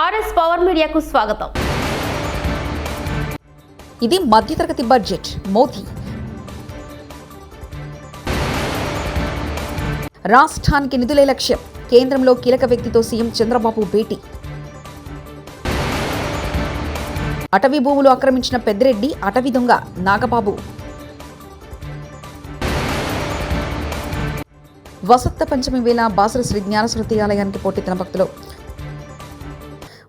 RS power మీడియాకు స్వాగతం. ఇది మధ్యతరగతి బడ్జెట్. మోదీ. రాష్ట్రానికి నిధులే లక్ష్యం. కేంద్రంలో కీలక వ్యక్తితో సీఎం చంద్రబాబు భేటీ. అటవీ భూములు ఆక్రమించిన పెద్దిరెడ్డి అటవీ దొంగ నాగబాబు. వసంత పంచమి వేళ బాసర శ్రీ జ్ఞానసరస్వతి ఆలయానికి పోటెత్తిన భక్తులు.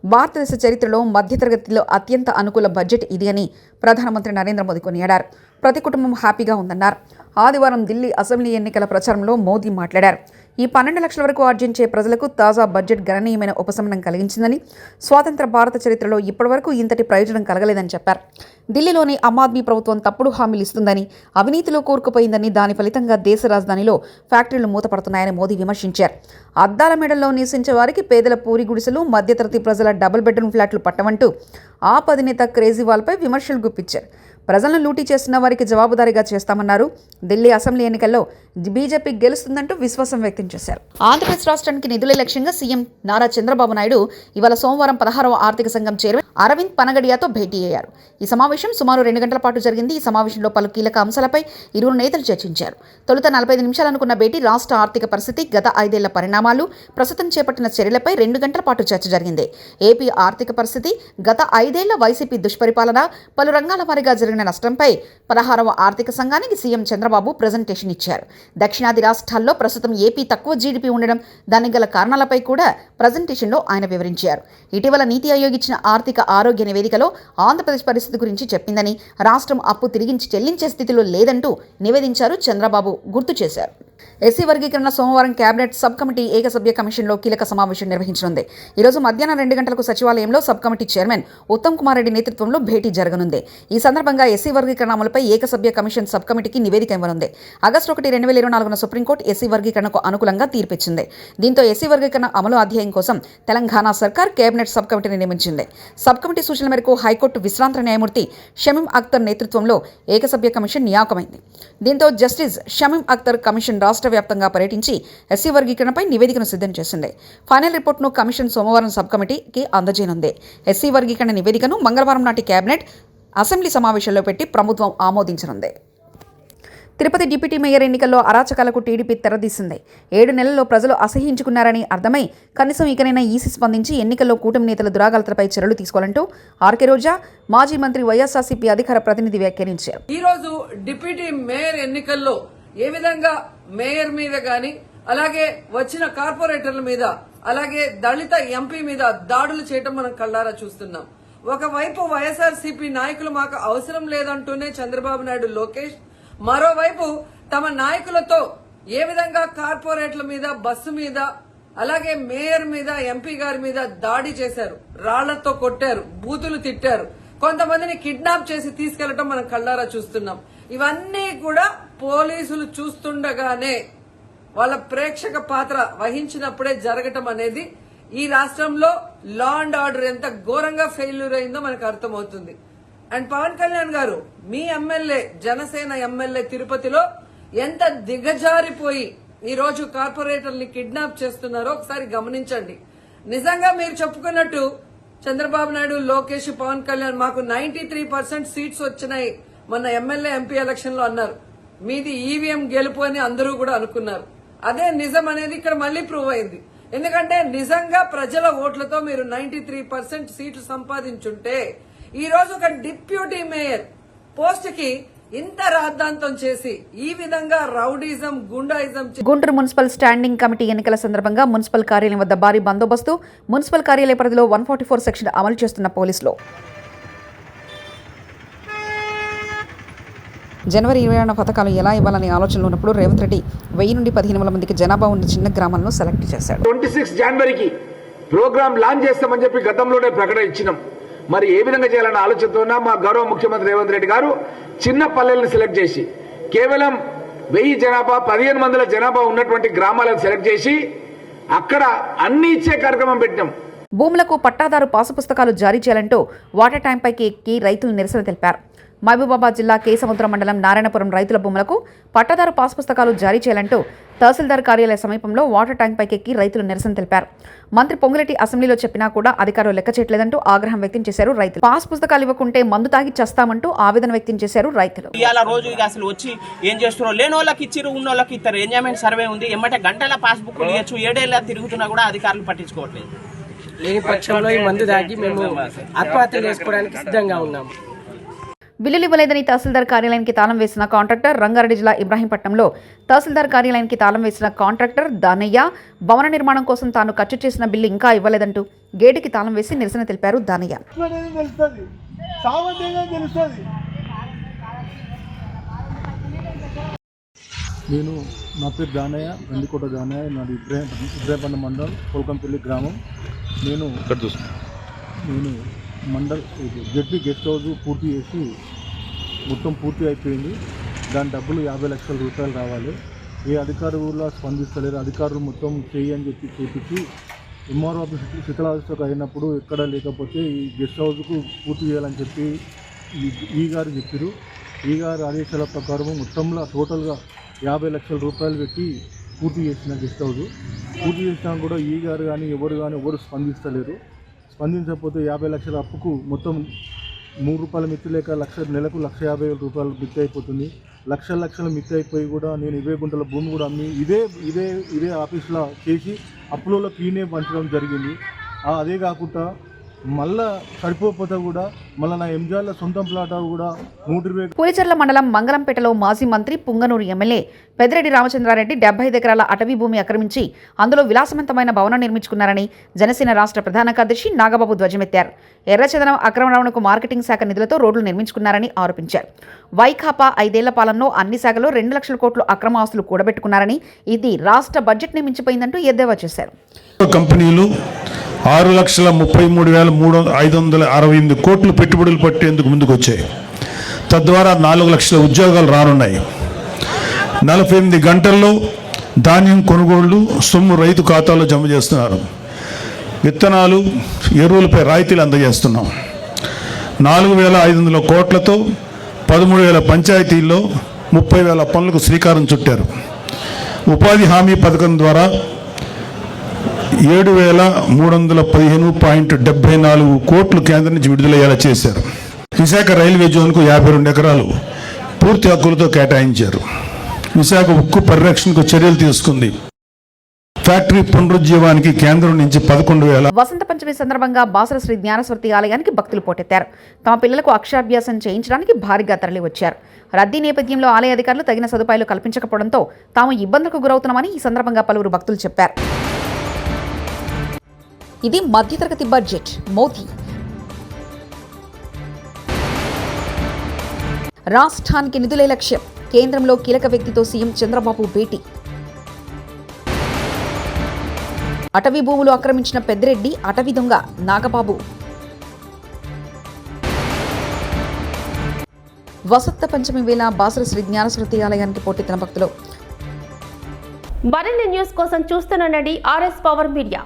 భారతదేశ చరిత్రలో మధ్యతరగతిలో అత్యంత అనుకూల బడ్జెట్ ఇది అని ప్రధానమంత్రి నరేంద్ర మోదీ కొనియాడారు. ప్రతి కుటుంబం హ్యాపీగా ఉందన్నారు. ఆదివారం ఢిల్లీ అసెంబ్లీ ఎన్నికల ప్రచారంలో మోదీ మాట్లాడారు. ఈ పన్నెండు లక్షల వరకు ఆర్జించే ప్రజలకు తాజా బడ్జెట్ గణనీయమైన ఉపశమనం కలిగించిందని స్వాతంత్ర భారత చరిత్రలో ఇప్పటివరకు ఇంతటి ప్రయోజనం కలగలేదని చెప్పారు. ఢిల్లీలోని ఆమ్ ఆద్మీ ప్రభుత్వం తప్పుడు హామీలు ఇస్తుందని అవినీతిలో కోరుకుపోయిందని దాని ఫలితంగా దేశ రాజధానిలో ఫ్యాక్టరీలు మూతపడుతున్నాయని మోదీ విమర్శించారు. అద్దాల మెడల్లో నివసించే వారికి పేదల పూరి గుడిసెలు మధ్యతరగతి ప్రజల డబుల్ బెడ్రూమ్ ఫ్లాట్లు పట్టమంటూ ఆ అధినేత కేజ్రీవాల్పై విమర్శలు గుప్పించారు. ప్రజలను లూటీ చేస్తున్న వారికి జవాబుదారీగా చేస్తామన్నారు. ఢిల్లీ అసెంబ్లీ ఎన్నికల్లో బీజేపీ గెలుస్తుందంటూ విశ్వాసం వ్యక్తం చేశారు. ఆంధ్రప్రదేశ్ రాష్ట్రానికి నిధుల లక్ష్యంగా సీఎం నారా చంద్రబాబు నాయుడు ఇవాళ సోమవారం పదహారవ ఆర్థిక సంఘం చైర్మన్ అరవింద్ పనగడియాతో భేటీ అయ్యారు. సమావేశం సుమారు రెండు గంటల పాటు జరిగింది. ఈ సమావేశంలో పలు కీలక అంశాలపై ఇరువురు నేతలు చర్చించారు. తొలుత నలభై ఐదు నిమిషాలు అనుకున్న భేటీ రాష్ట్ర ఆర్థిక పరిస్థితి గత ఐదేళ్ళ పరిణామాలు ప్రస్తుతం చేపట్టిన చర్యలపై రెండు గంటల పాటు చర్చ జరిగింది. ఏపీ ఆర్థిక పరిస్థితి గత ఐదేళ్ళ వైసీపీ దుష్పరిపాలన పలు రంగాల వారీగా జరిగిన నష్టంపై పదహారవ ఆర్థిక సంఘానికి సీఎం చంద్రబాబు ప్రజెంటేషన్ ఇచ్చారు. దక్షిణాది రాష్ట్రాల్లో ప్రస్తుతం ఏపీ తక్కువ జీడిపి ఉండడం దానికి గల కారణాలపై కూడా ప్రజెంటేషన్లో ఆయన వివరించారు. ఇటీవల నీతి ఆయోగ్ ఇచ్చిన ఆర్థిక ఆరోగ్య నివేదికలో ఆంధ్రప్రదేశ్ పరిస్థితి గురించి చెప్పిందని రాష్ట్రం అప్పు తిరిగించి చెల్లించే స్థితిలో లేదంటూ నివేదించారు చంద్రబాబు గుర్తు చేశారు. ఎస్సీ వర్గీకరణ సోమవారం కేబినెట్ సబ్ కమిటీ ఏకసభ్య కమిషన్లో కీలక సమావేశం నిర్వహించనుంది. ఈరోజు మధ్యాహ్నం రెండు గంటలకు సచివాలయంలో sub committee chairman Uttam Kumar Reddy నేతృత్వంలో భేటీ జరగనుంది. ఈ సందర్భంగా ఎస్సీ వర్గీకరణ అమలుపై ఏకసభ్య కమిషన్ సబ్ కమిటీకి నివేదిక ఇవ్వనుంది. ఆగస్టు ఒకటి రెండు వేల ఇరవై నాలుగున సుప్రీంకోర్టు ఎస్సీ వర్గీకరణకు అనుకూలంగా తీర్పిచ్చింది. దీంతో ఎస్సీ వర్గీకరణ అమలు అధ్యాయం కోసం తెలంగాణ సర్కార్ కేబినెట్ సబ్ కమిటీని నియమించింది. సబ్ కమిటీ సూచనల మేరకు హైకోర్టు విశ్రాంత న్యాయమూర్తి షమీం అఖ్తర్ నేతృత్వంలో ఏకసభ్య కమిషన్ నియామకమైంది. దీంతో జస్టిస్ షమీం అఖ్తర్ కమిషన్ రాష్ట్ర వ్యాప్తంగా పర్యటించి ఎస్సీ వర్గీకరణపై నివేదికను సిద్ధం చేసింది. ఫైనల్ రిపోర్ట్ను కమిషన్ సోమవారం సబ్ కమిటీకి అందజేయనుంది. ఎస్సీ వర్గీకరణ నివేదికను మంగళవారం నాటి కేబినెట్ అసెంబ్లీ సమావేశంలో పెట్టి ప్రభుత్వం ఆమోదించనుంది. తిరుపతి డిప్యూటీ మేయర్ ఎన్నికల్లో అరాచకాలకు టీడీపీ తెరదీసింది. ఏడు నెలల్లో ప్రజలు అసహించుకున్నారని అర్థమై కనీసం ఇకనైనా ఈసీ స్పందించి ఎన్నికల్లో కూటమి నేతల దురాగలతలపై చర్యలు తీసుకోవాలంటూ ఆర్కే రోజా మాజీ మంత్రి వైఎస్ఆర్సీపీ అధికార ప్రతినిధి వ్యాఖ్యానించారు. ఈ రోజు డిప్యూటీ మేయర్ ఎన్నికల్లో ఏ విధంగా మేయర్ మీద గాని అలాగే వచ్చిన కార్పొరేటర్ల మీద అలాగే దళిత ఎంపీ మీద దాడులు చేయటం మనం కళ్ళారా చూస్తున్నాం. ఒకవైపు వైఎస్ఆర్ సిపి నాయకులు మాకు అవసరం లేదంటూనే చంద్రబాబు నాయుడు లోకేష్. మరోవైపు తమ నాయకులతో ఏ విధంగా కార్పొరేట్ల మీద బస్సు మీద అలాగే మేయర్ మీద ఎంపీ గారి మీద దాడి చేశారు రాళ్ళతో కొట్టారు బూతులు తిట్టారు కొంతమందిని కిడ్నాప్ చేసి తీసుకెళ్ళటం మనం కళ్ళారా చూస్తున్నాం. ఇవన్నీ కూడా పోలీసులు చూస్తుండగానే వాళ్ళ ప్రేక్షక పాత్ర వహించినప్పుడే జరగటం అనేది ఈ రాష్ట్రంలో లా అండ్ ఆర్డర్ ఎంత ఘోరంగా ఫెయిల్యూర్ అయిందో మనకు అర్థమవుతుంది. అండ్ పవన్ కళ్యాణ్ గారు మీ ఎమ్మెల్యే జనసేన ఎమ్మెల్యే తిరుపతిలో ఎంత దిగజారిపోయి ఈ రోజు కార్పొరేటర్ని కిడ్నాప్ చేస్తున్నారో ఒకసారి గమనించండి. నిజంగా మీరు చెప్పుకున్నట్టు చంద్రబాబు నాయుడు లోకేష్ పవన్ కళ్యాణ్ మాకు నైన్టీ త్రీ పర్సెంట్ సీట్స్ వచ్చినాయి. మొన్న ఎమ్మెల్యే ఎంపీ ఎలక్షన్లో అన్నారు మీది ఈవీఎం గెలుపు అని అందరూ కూడా అనుకున్నారు. అదే నిజం అనేది ఇక్కడ మళ్ళీ ప్రూవ్ అయింది. ఎందుకంటే నిజంగా ప్రజల ఓట్లతో మీరు నైన్టీ త్రీ పర్సెంట్ సీట్లు సంపాదించుంటే ఈ రోజు ఒక డిప్యూటీ మేయర్ పోస్ట్కి ఇంత రాద్ధాంతం చేసి ఈ విధంగా rowdyism goondaism Guntur municipal standing committee ఎన్నికల సందర్భంగా మున్సిపల్ కార్యాలయం వద్ద భారీ బందోబస్తు మున్సిపల్ కార్యాలయ పరిధిలో వన్ ఫార్టీ ఫోర్ సెక్షన్ అమలు చేస్తున్న పోలీసులు. జనవరి ఇరవై ఆరున పథకాలు ఎలా ఇవ్వాలనే ఆలోచనలో ఉన్నప్పుడు రేవంత్ రెడ్డి వెయ్యి నుండి పదిహేను వందల మందికి జనాభా ఉన్న చిన్న గ్రామాలను సెలెక్ట్ చేశాడు. ట్వంటీ సిక్స్ జనవరికి ప్రోగ్రామ్ లాంచ్ చేస్తామని చెప్పి గతంలోనే ప్రకటన ఇచ్చినాం. మరి ఏ విధంగా చేయాలన్న ఆలోచనతో ఉన్న మా గౌరవ ముఖ్యమంత్రి రేవంత్ రెడ్డి గారు చిన్న పల్లెలను సెలెక్ట్ చేసి కేవలం వెయ్యి జనాభా పదిహేను వందల జనాభా ఉన్నటువంటి గ్రామాలను సెలెక్ట్ చేసి అక్కడ అన్ని ఇచ్చే కార్యక్రమం పెట్టినాం. భూములకు పట్టాదారు పాసు పుస్తకాలు జారీ చేయాలంటూ వాటర్ ట్యాంక్ పైకి ఎక్కి రైతులు నిరసన తెలిపారు. మహబూబాబాద్ జిల్లా కేసముద్రం మండలం నారాయణపురం రైతుల భూములకు పట్టాదారు పాస్ పుస్తకాలు జారీ చేయాలంటూ తహసీల్దార్ కార్యాలయ సమీపంలో వాటర్ ట్యాంక్ పైకెక్కి రైతులు నిరసన తెలిపారు. మంత్రి పొంగులెట్టి అసెంబ్లీలో చెప్పినా కూడా అధికారులు లెక్క చేయట్లేదంటూ ఆగ్రహం వ్యక్తం చేశారు రైతులు. పాస్ పుస్తకాలు ఇవ్వకుంటే మందు తాగి చస్తామంటూ ఆవేదన వ్యక్తం చేశారు రైతులు. ఇవాళ రోజు అసలు వచ్చి ఏం చేస్తున్నారో లేని వాళ్ళకి ఇచ్చిరు ఉన్న వాళ్ళకి ఇస్తారు ఎంజాయ్మెంట్ సర్వే ఉంది. ఎమ్మటే గంటల పాస్బుక్ ఇవ్వచ్చు. ఏడేళ్ళ తిరుగుతున్నా కూడా అధికారులు పట్టించుకోవట్లేదు. లేని పక్షంలో ఈ మందు తాగి మేము ఆత్మహత్యలు చేసుకోవడానికి సిద్ధంగా ఉన్నాము. బిల్లులు ఇవ్వలేదని తహసీల్దార్ కార్యాలయానికి తాళం వేసిన కాంట్రాక్టర్ రంగారెడ్డి జిల్లా ఇబ్రాహీంపట్నంలో తహసీల్దార్ కార్యాలయానికి తాళం వేసిన కాంట్రాక్టర్ దానయ్య భవన నిర్మాణం కోసం తాను ఖర్చు చేసిన బిల్లు ఇంకా ఇవ్వలేదంటూ గేటుకి తాళం వేసి నిరసన తెలిపారు దానయ్య. నేను నా పేరు దానయ్య గండికోట దానయ్య నాది ఇబ్రాహిం ఇబ్రాహింపట్నం మండల్ కోల్కంపల్లి గ్రామం. నేను నేను మండల్ ఇది జడ్పీ గెస్ట్ హౌస్ పూర్తి చేసి మొత్తం పూర్తి అయిపోయింది. దాని డబ్బులు యాభై లక్షల రూపాయలు రావాలి. ఏ అధికారులు స్పందిస్తలేరు. అధికారులు మొత్తం చేయి అని చెప్పి చూపించి ఎంఆర్ఓ ఆఫీస్ శిథిలావస్థకు అయినప్పుడు ఎక్కడ లేకపోతే ఈ గెస్ట్ హౌస్కు పూర్తి చేయాలని చెప్పి ఈ- గారు చెప్పారు ఈ గారు ఆదేశాల ప్రకారం మొత్తంలో టోటల్గా యాభై లక్షల రూపాయలు పెట్టి పూర్తి చేసిన గెస్ట్ హౌస్. పూర్తి చేసినా కూడా ఈ గారు కానీ ఎవరు కానీ ఎవరు స్పందిస్తలేరు. స్పందించకపోతే యాభై లక్షల అప్పుకు మొత్తం మూడు రూపాయల మిత్తి లేక లక్ష నెలకు లక్ష యాభై వేల రూపాయలు మిత్తి అయిపోతుంది. లక్షల లక్షల మిత్తి అయిపోయి కూడా నేను ఇరవై గుంటల భూమి కూడా అమ్మి ఇదే ఇదే ఇదే ఆఫీస్లో చేసి అప్పులలో క్లీనే పంచడం జరిగింది. అదే కాకుండా మళ్ళా సరిపోకపోతే కూడా మళ్ళీ నా ఎంజాల సొంతం ప్లాట్ కూడా నూట ఇరవై పూలిచెర్ల మండలం మంగళంపేటలో మాజీ మంత్రి పుంగనూరు ఎమ్మెల్యే పెద్దిరెడ్డి రామచంద్రారెడ్డి డెబ్బై ఐదు ఎకరాల అటవీ భూమి ఆక్రమించి అందులో విలాసవంతమైన భవనం నిర్మించుకున్నారని జనసేన రాష్ట్ర ప్రధాన కార్యదర్శి నాగబాబు ధ్వజమెత్తారు. ఎర్రచందనం అక్రమ రవాణాకు మార్కెటింగ్ శాఖ నిధులతో రోడ్లు నిర్మించుకున్నారని ఆరోపించారు. వైకాపా ఐదేళ్ళ పాలనలో అన్ని శాఖలో రెండు లక్షల కోట్లు అక్రమ ఆస్తులు కూడబెట్టుకున్నారని ఇది రాష్ట్ర బడ్జెట్ని మించిపోయిందంటూ ఎద్దేవా చేశారు. కంపెనీలు ఆరు లక్షల ముప్పై మూడు వేల మూడు ఐదు వందల అరవై ఎనిమిది కోట్లు పెట్టుబడులు పట్టేందుకు ముందుకు వచ్చాయి తద్వారా నాలుగు లక్షల ఉద్యోగాలు రానున్నాయి. నలభై ఎనిమిది గంటల్లో ధాన్యం కొనుగోళ్ళు సొమ్ము రైతు ఖాతాలో జమ చేస్తున్నారు. విత్తనాలు ఎరువులపై రాయితీలు అందజేస్తున్నాం. నాలుగు వేల ఐదు వందల కోట్లతో పదమూడు వేల పంచాయతీల్లో ముప్పై వేల పనులకు శ్రీకారం చుట్టారు. ఉపాధి హామీ పథకం ద్వారా ఏడు వేల మూడు వందల పదిహేను పాయింట్ డెబ్బై నాలుగు కోట్లు కేంద్రం నుంచి విడుదలయ్యేలా చేశారు. విశాఖ రైల్వే జోన్కు యాభై రెండు ఎకరాలు పూర్తి హక్కులతో కేటాయించారు. విశాఖ ఉక్కు పరిరక్షణకు చర్యలు తీసుకుంది. ఫ్యాక్టరీ పునరుజ్జీవానికి కేంద్రం నుంచి పదకొండు వేల వసంత పంచమి సందర్భంగా బాసర శ్రీ జ్ఞానస్వతి ఆలయానికి భక్తులు పోటెత్తారు. తమ పిల్లలకు అక్షరాభ్యాసం చేయించడానికి భారీగా తరలి వచ్చారు రద్దీ నేపథ్యంలో ఆలయ అధికారులు తగిన సదుపాయాలు కల్పించకపోవడంతో తాము ఇబ్బందులకు గురవుతున్నామని ఈ సందర్భంగా పలువురు భక్తులు చెప్పారు. ఇది మధ్యతరగతి బడ్జెట్. మోదీ. రాష్ట్రానికి నిధులే లక్ష్యం. కేంద్రంలో కీలక వ్యక్తితో సీఎం చంద్రబాబు భేటీ. అటవీ భూములు ఆక్రమించిన పెద్దిరెడ్డి అటవీ దొంగ నాగబాబు. వసంత పంచమి వేళ బాసర శ్రీ జ్ఞానస్మృతి ఆలయానికి తన భక్తులు. మరిన్ని న్యూస్ కోసం చూస్తుండండి ఆర్ఎస్ పవర్ మీడియా.